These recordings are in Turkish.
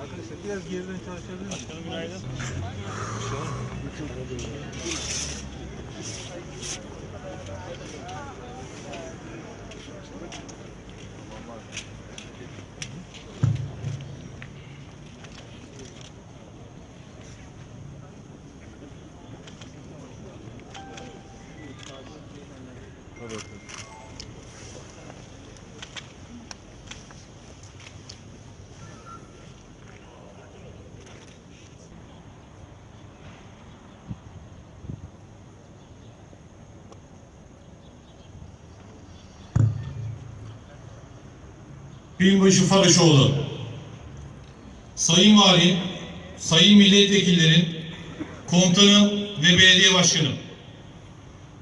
Arkadaşlar biraz geriden çalışabilir miyiz? Binbaşı Faraşoğlu, Sayın Valim, Sayın Milletvekillerin, Komutanım ve Belediye Başkanım.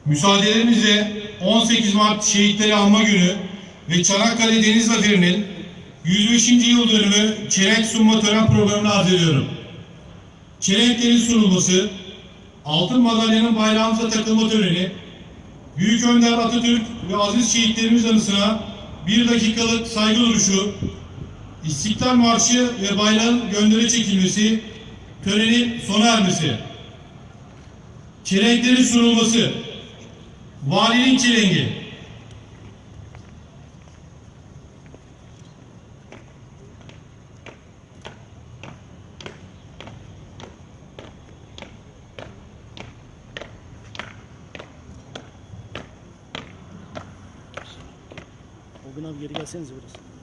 Müsaadelerinizle 18 Mart Şehitleri Anma Günü ve Çanakkale Deniz Zaferi'nin 105. yıl dönümü çelenk sunma tören programını arz ediyorum. Çelenklerin sunulması, altın madalyanın bayrağımıza takılma töreni, Büyük Önder Atatürk ve aziz şehitlerimiz anısına bir dakikalık saygı duruşu, İstiklal Marşı ve bayrağın göndere çekilmesi, törenin sona ermesi, çelenklerin sunulması, valinin çelengi, O gün abi geri gelsenize biraz.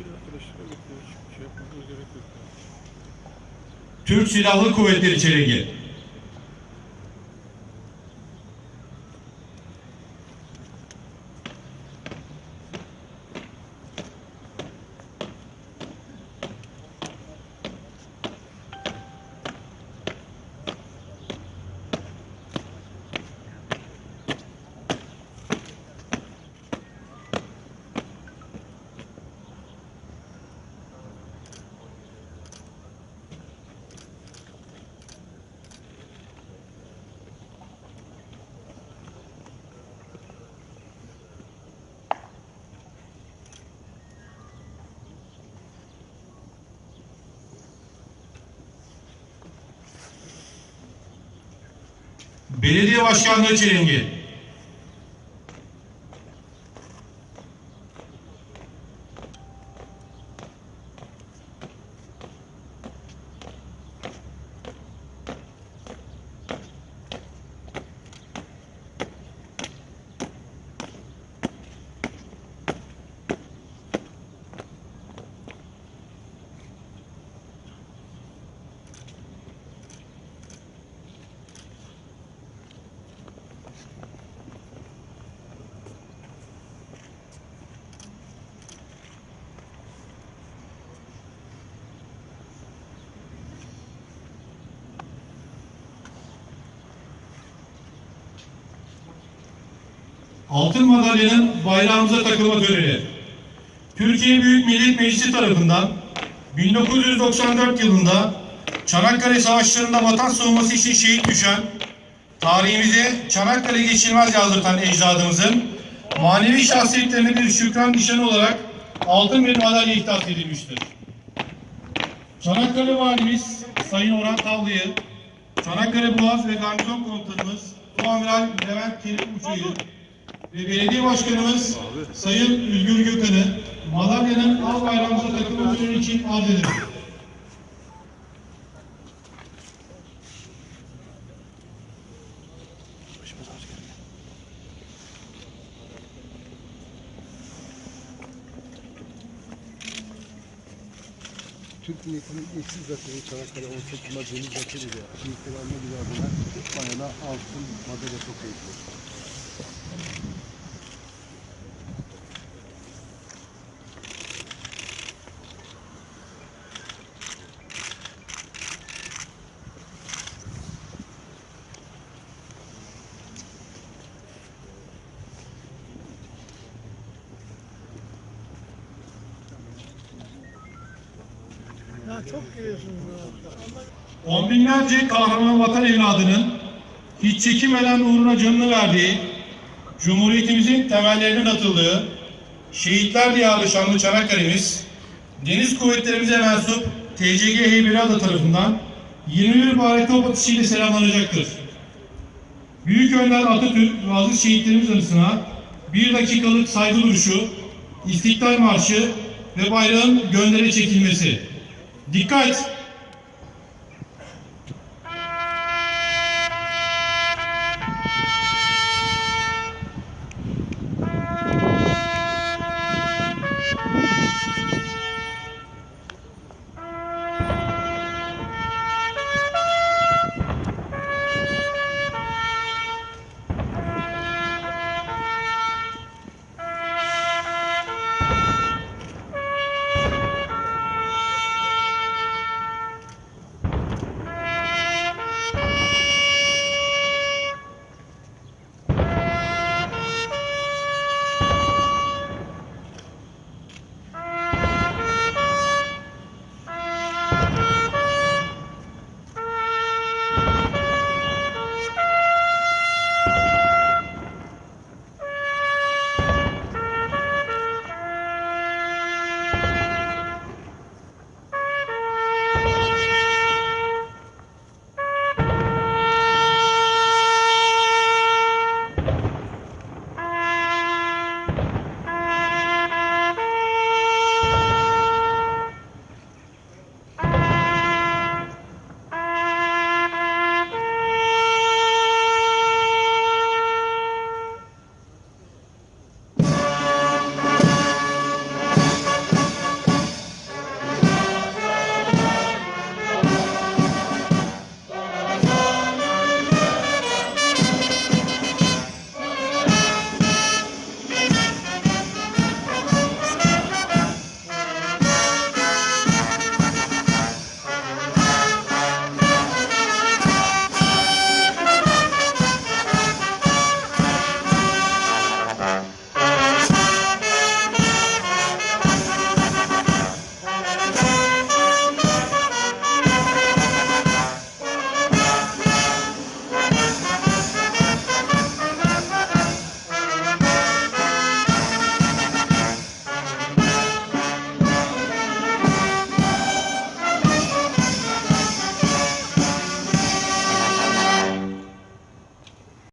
Şey. Türk Silahlı Kuvvetleri çelengi. Belediye Başkanlığı çelengi. Altın madalyanın bayrağımıza takılma töreni. Türkiye Büyük Millet Meclisi tarafından 1994 yılında Çanakkale Savaşları'nda vatan savunması için şehit düşen, tarihimize Çanakkale geçilmez yazdırtan ecdadımızın manevi şahsiyetlerine bir şükran nişanı olarak altın bir madalya ihdas edilmiştir. Çanakkale Valimiz Sayın Orhan Tavlı'yı, Çanakkale Boğaz ve Garnizon Komutanımız Tuamiral Levent Kerim Uçu'yu ve Belediye Başkanımız Sayın Ülgür Gökhan'ı madalyanın al bayrağımıza takılma töreni için arz ederim. Türk Milletinin eksiz zaferi Çanakkale 18 Mart deniz zaferi şehitleri anma adına bayana altın madalya çok keyifli. Çok. On binlerce kahraman vatan evladının hiç çekinmeden uğruna canını verdiği, Cumhuriyetimizin temellerinin atıldığı, şehitler diyarı şanlı Çanakkale'miz, Deniz Kuvvetlerimize mensup TCG Heybeliada tarafından 21 mübarek top atışıyla selamlanacaktır. Büyük Önder Atatürk ve aziz şehitlerimiz anısına bir dakikalık saygı duruşu, İstiklal Marşı ve bayrağın göndere çekilmesi. because